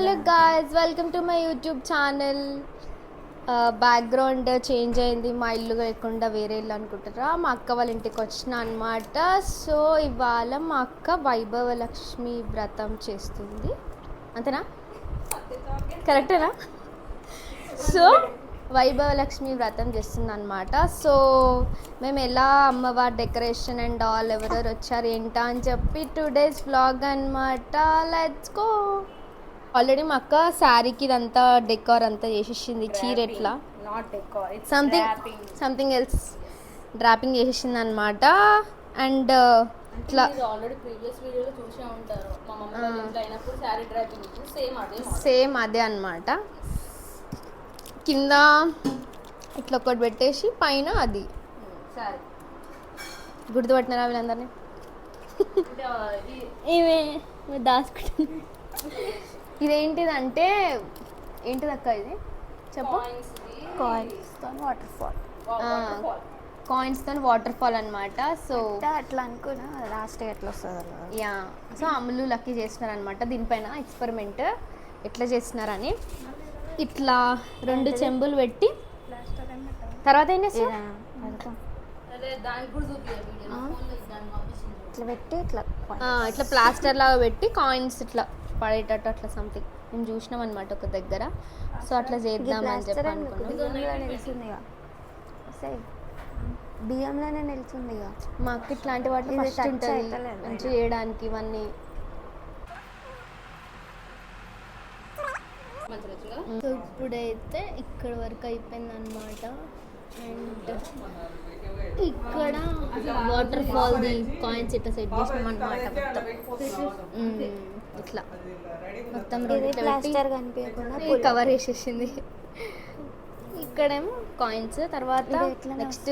Hello guys welcome to my YouTube channel background change అయింది. మా ఇల్లు లేకుండా వేరే ఇల్లు అనుకుంటారా? మా అక్క వాళ్ళ ఇంటికి వచ్చిన అనమాట సో ఇవాళ మా అక్క వైభవ లక్ష్మి వ్రతం చేస్తుంది. అంతేనా? కరెక్టేనా? సో వైభవ లక్ష్మి వ్రతం చేస్తుంది అనమాట సో మేము ఎలా అమ్మవారి డెకరేషన్ అండ్ ఆల్ ఎవరెవరు వచ్చారు ఏంటా అని చెప్పి టూ డేస్ బ్లాగ్ అనమాట లెట్స్ గో ఆల్రెడీ మా అక్క శారీకి ఇదంతా డెకార్ అంతా చేసేసింది చీర ఎట్లా? సంథింగ్ సంథింగ్ ఎల్స్ డ్రాపింగ్ చేసేసింది అనమాట అండ్ ఇట్లా మీరు ఆల్రెడీ ప్రీవియస్ వీడియోలో చూసే ఉంటారు. మా మమ్మీ వాళ్ళ ఇంట్లో అయినప్పుడు శారీ డ్రైవింగ్ సేమ్ అదే model. సేమ్ అదే అనమాట కింద ఇట్లా ఒకటి పెట్టేసి పైన అది. శారీ గుర్తుపట్టినారా వీళ్ళందరినీ? ఇవే దాచుకుంటుంది ఇదేంటిదంటే ఏంటిది అక్క ఇది? చెప్పు. కాయిన్స్ వాటర్ ఫాల్ కాయిన్స్తో వాటర్ ఫాల్ అనమాట సో అట్లా అనుకున్నా లాస్ట్ ఎట్లా వస్తుంది యా. సో అమ్ములు లక్కీ చేస్తున్నారు అనమాట దీనిపైన ఎక్స్పెరిమెంట్ ఎట్లా చేస్తున్నారని. ఇట్లా రెండు చెంబులు పెట్టి. తర్వాత ఏం చేస్తారు ఇట్లా పెట్టి ఇట్లా ఆ, ఇట్లా ప్లాస్టర్ లాగా పెట్టి కాయిన్స్ ఇట్లా. పడేటట్టు అట్లా సంథింగ్ మేము చూసినాం అనమాట ఒక దగ్గర. సో అట్లా చేద్దామని చెప్పి అనుకున్నాం. బియ్యంలోనే నిలుస్తుంది మా అక్క ఇట్లాంటి వాటిలో ఫస్ట్ ఉంటుంది. మంచిగా చేయడానికి ఇవన్నీ. ఇప్పుడైతే ఇక్కడ వరకు అయిపోయింది అనమాట అండ్ ఇక్కడ వాటర్ ఫాల్ ది కాయిన్స్ ఇట్లా సెట్ చేసినాం అనమాట. ఇట్లా మొత్తం కవర్ వేసేసింది ఇక్కడేమో కాయిన్స్ తర్వాత నెక్స్ట్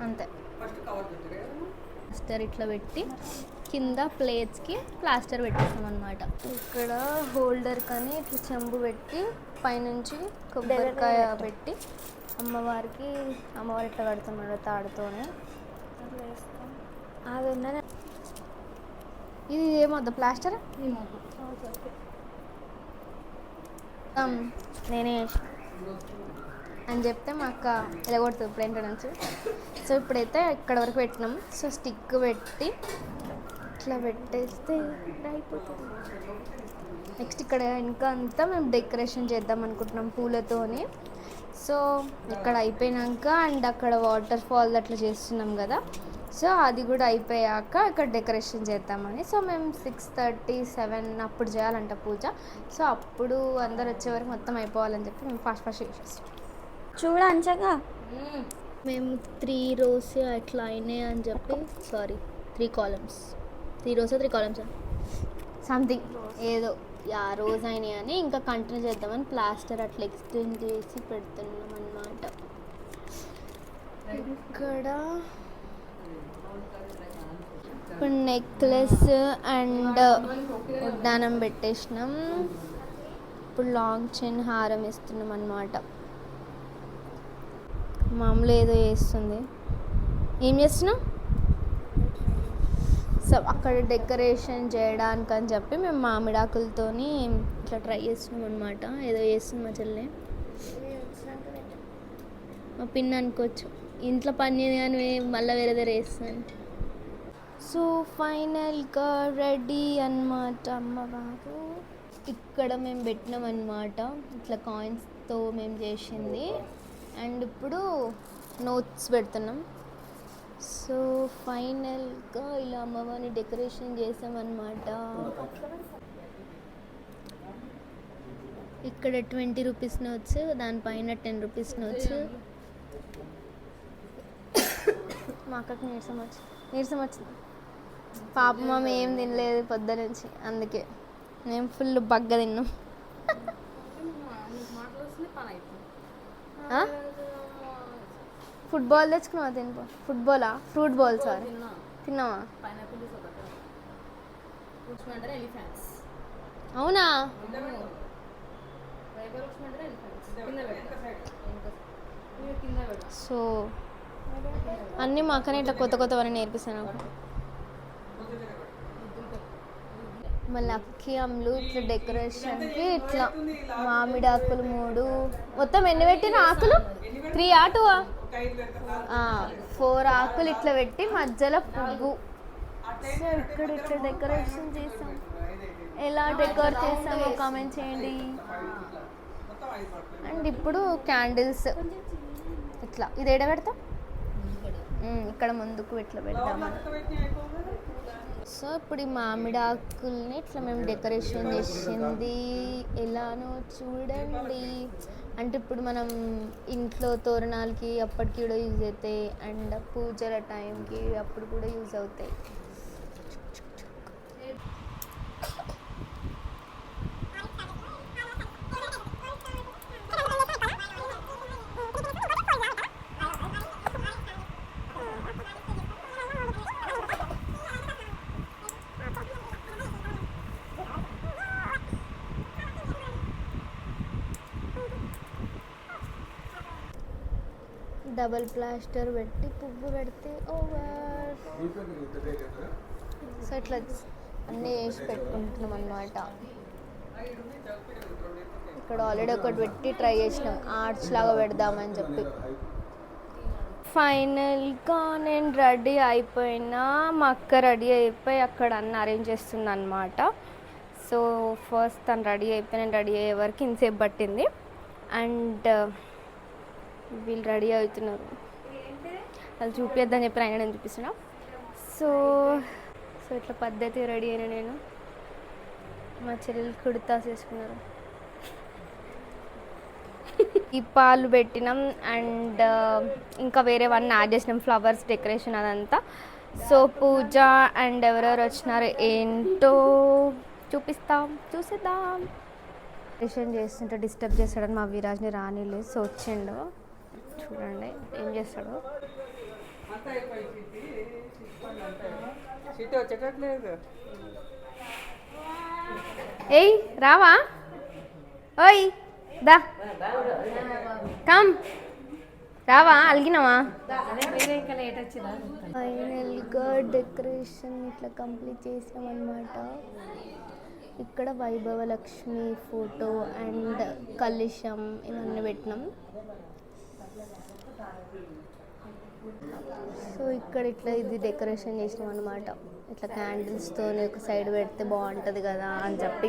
అంతే. ప్లాస్టర్ ఇట్లా పెట్టి కింద ప్లేట్స్కి ప్లాస్టర్ పెట్టేస్తాం అనమాట ఇక్కడ హోల్డర్ కానీ ఇట్లా చెంబు పెట్టి పైనుంచి కొబ్బరికాయ పెట్టి అమ్మవారికి అమ్మవారు ఇట్లా కడుతున్నాడు తాడుతోనే అది ఉన్న ఇది ఏమొద్దు ప్లాస్టర్? నేనే. అని చెప్తే మా అక్క ఎలగొడుతుంది ప్రింట్ నుంచి సో ఇప్పుడైతే ఇక్కడ వరకు పెట్టినాం. సో స్టిక్ పెట్టి ఇట్లా పెట్టేస్తే అయిపోతుంది. నెక్స్ట్ ఇక్కడ ఇంకా అంతా మేము డెకరేషన్ చేద్దాం అనుకుంటున్నాం పూలతోని. సో ఇక్కడ అయిపోయినాక అండ్ అక్కడ వాటర్ ఫాల్ అట్లా చేస్తున్నాం కదా. సో అది కూడా అయిపోయాక ఇక్కడ డెకరేషన్ చేద్దామని. సో మేము సిక్స్ థర్టీ సెవెన్ అప్పుడు చేయాలంట పూజ. సో అప్పుడు అందరు వచ్చే వరకు మొత్తం అయిపోవాలని చెప్పి మేము ఫాస్ట్ ఫాస్ట్ చేసేస్తాం. చూడ అంచగా. మేము త్రీ రోస్ అట్లా అయినాయి అని చెప్పి sorry three columns three rows three columns something ఏదో. యా రోజ్ అయినాయి అని ఇంకా కంటిన్యూ చేద్దామని ప్లాస్టర్ అట్లా ఎక్స్టెండ్ చేసి పెడుతున్నాం అన్నమాట ఇక్కడ ఇప్పుడు నెక్లెస్ అండ్ ఉడ్డానం పెట్టేసినాం. ఇప్పుడు లాంగ్ చైన్ హారం ఇస్తున్నాం అన్నమాట మామూలు ఏదో చేస్తుంది ఏం చేస్తున్నావు? సో అక్కడ డెకరేషన్ చేయడానికి అని చెప్పి మేము మామిడాకులతోని ఇట్లా ట్రై చేస్తున్నాం అనమాట ఏదో చేస్తుంది మా చెల్లె. మా పిన్ అనుకోవచ్చు. ఇంట్లో పని చేయదు కానీ మళ్ళీ వేరే దగ్గర వేస్తాను సో ఫైనల్గా రెడీ అన్నమాట అమ్మవారు ఇక్కడ మేము పెట్టినాం అనమాట ఇట్లా కాయిన్స్తో మేము చేసింది. అండ్ ఇప్పుడు నోట్స్ పెడుతున్నాం. సో ఫైనల్గా ఇలా అమ్మవారిని డెకరేషన్ చేసామన్నమాట. ఇక్కడ ట్వంటీ రూపీస్ నోట్స్ దానిపైన టెన్ రూపీస్ నోట్స్. మా అక్కకి నీరసం వచ్చి నీరసం వచ్చింది పాప మామ ఏం తినలేదు పొద్దు నుంచి అందుకే మేము ఫుల్ బగ్గ తిన్నాం మాటలు వస్తుంది పని అయిపోయింది ఆ? ఫుట్బాల్ తెచ్చుకున్నావా తినిపో ఫుట్బాలా? Fruit ball sorry. తిన్నా. తిన్నావా? అవునా? సో అన్నీ మా అక్కనే ఇట్లా కొత్త కొత్తవన్నీ నేర్పిస్తాను. మళ్ళీ అక్కి అమ్ములు ఇట్లా డెకరేషన్కి ఇట్లా మామిడి ఆకులు మూడు. మొత్తం ఎన్ని పెట్టిన ఆకులు? త్రీ ఆ టూ ఫోర్ ఆకులు ఇట్లా పెట్టి మధ్యలో పువ్వు. సో ఇక్కడ ఇట్లా డెకరేషన్ చేసాం ఎలా డెకరేట్ చేసామో కామెంట్ చేయండి. అండ్ ఇప్పుడు క్యాండిల్స్. ఇట్లా. ఇది ఎడ పెడతా? ఇక్కడ ముందుకు ఇట్లా పెడదామని సో ఇప్పుడు ఈ మామిడి ఆకుల్ని ఇట్లా మేము డెకరేషన్ చేసింది. ఎలానో చూడండి. అంటే ఇప్పుడు మనం ఇంట్లో తోరణాలకి అప్పటికి కూడా యూజ్ అవుతాయి. అండ్ పూజల టైంకి అప్పుడు కూడా యూజ్ అవుతాయి. డబల్ ప్లాస్టర్ పెట్టి పువ్వు పెడితే ఓవర్. సో ఇట్లా అన్నీ వేసి పెట్టుకుంటున్నాం అన్నమాట. ఇక్కడ ఆల్రెడీ ఒకటి పెట్టి ట్రై చేసినాం. ఆర్ట్స్ లాగా పెడదామని చెప్పి. ఫైనల్గా నేను రెడీ అయిపోయినా. మా అక్క రెడీ అయిపోయి అక్కడ అన్న అరేంజ్ చేస్తుంది అనమాట సో ఫస్ట్ తను రెడీ అయిపోయి నేను రెడీ అయ్యే వరకు ఇంతసేపు పట్టింది. అండ్ వీళ్ళు రెడీ అవుతున్నారు. వాళ్ళు చూపిద్దని చెప్పి ఆయన నేను చూపిస్తున్నా. సో సో ఇట్లా పద్ధతి రెడీ అయినా నేను మా చెల్లెలు కుర్తాస్ వేసుకున్నారు. ఈ పాలు పెట్టినాం అండ్ ఇంకా వేరే వన్ యాడ్ చేసినాం ఫ్లవర్స్ డెకరేషన్ అదంతా. సో పూజ అండ్ ఎవరెవరు వచ్చినారు ఏంటో చూపిస్తాం చూసేద్దాం. డెకరేషన్ చేస్తుంటే డిస్టర్బ్ చేస్తాడని మా విరాజ్ని రానిలే సో వచ్చిండు. చూడండి ఏం చేస్తాడు. ఏయ్ రావా? ఓయ్ దా. కమ్. రావా అలిగినావా? ఫైనల్గా డెకరేషన్ ఇట్లా కంప్లీట్ చేసామన్నమాట ఇక్కడ వైభవ లక్ష్మి ఫోటో అండ్ కలుషం ఇవన్నీ పెట్టినాం సో ఇక్కడ ఇట్లా ఇది డెకరేషన్ చేసినాం అనమాట ఇట్లా క్యాండిల్స్తో ఒక సైడ్ పెడితే బాగుంటుంది కదా అని చెప్పి.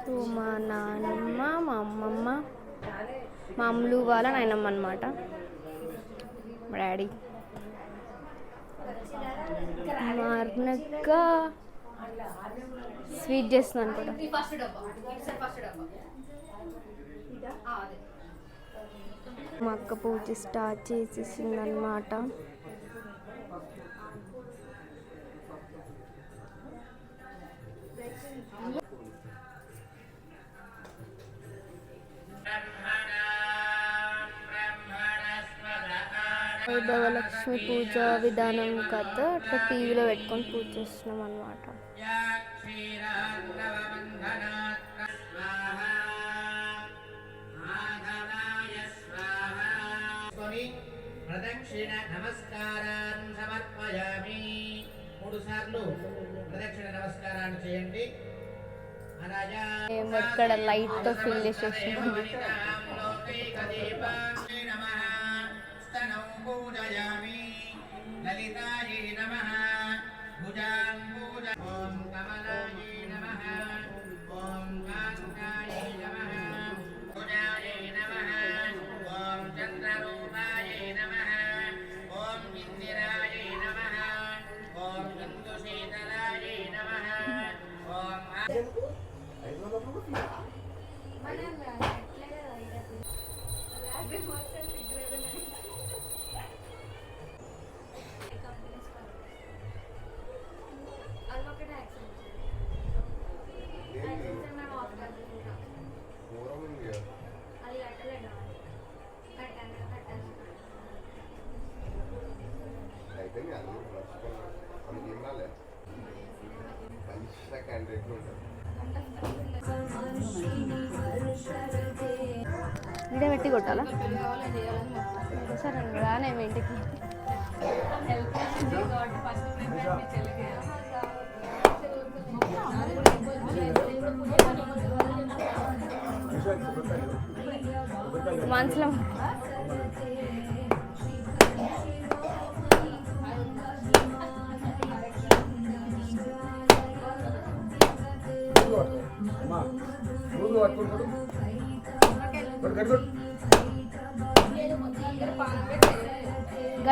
సో మా నాన్నమ్మ మా అమ్మమ్మ మా అమ్మలు వాళ్ళ నాయనమ్మ అనమాట మా డాడీ. మార్నక్క. స్వీట్ చేస్తున్నాను కూడా మా అక్క పూజ స్టార్ట్ చేసేసిందనమాట అనమాట లక్ష్మి పూజ విధానం కథ అట్లా టీవీలో పెట్టుకొని పూజ చేస్తున్నాం అనమాట సార్లు ప్రదక్షిణ నమస్కారాన్ని చేయండి. ఇక్కడ లైట్తో ఫిల్ చేసేసినాం ఓం అయితే ఇదే సరే రానే మీ ఇంటికి. హెల్ప్ చేసింది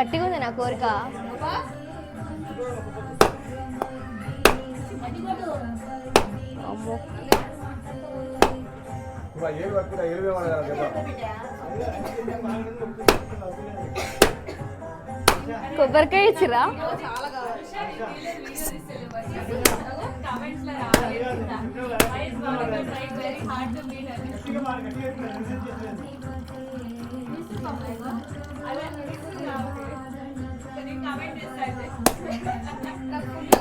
గట్టిగా ఉంది నా కోరిక. అమ్మో. ఏడు పట్టుకున్నా Yeah.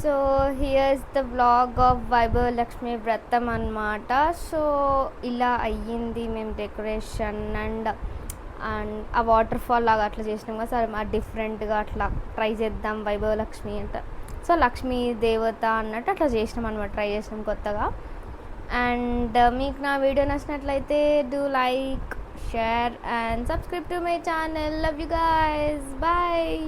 So here's the blog of Vaibhava Lakshmi Vratam అన్నమాట. సో ఇలా అయ్యింది మేము డెకరేషన్ అండ్ అండ్ ఆ వాటర్ ఫాల్ లాగా అట్లా చేసినాం కదా సరే మా డిఫరెంట్గా అట్లా ట్రై చేద్దాం వైభవ లక్ష్మి అంట. సో లక్ష్మీ దేవత అన్నట్టు అట్లా చేసినాం అనమాట ట్రై చేసినాం కొత్తగా. అండ్ మీకు నా వీడియో నచ్చినట్లయితే do like share and subscribe to my channel. Love you guys bye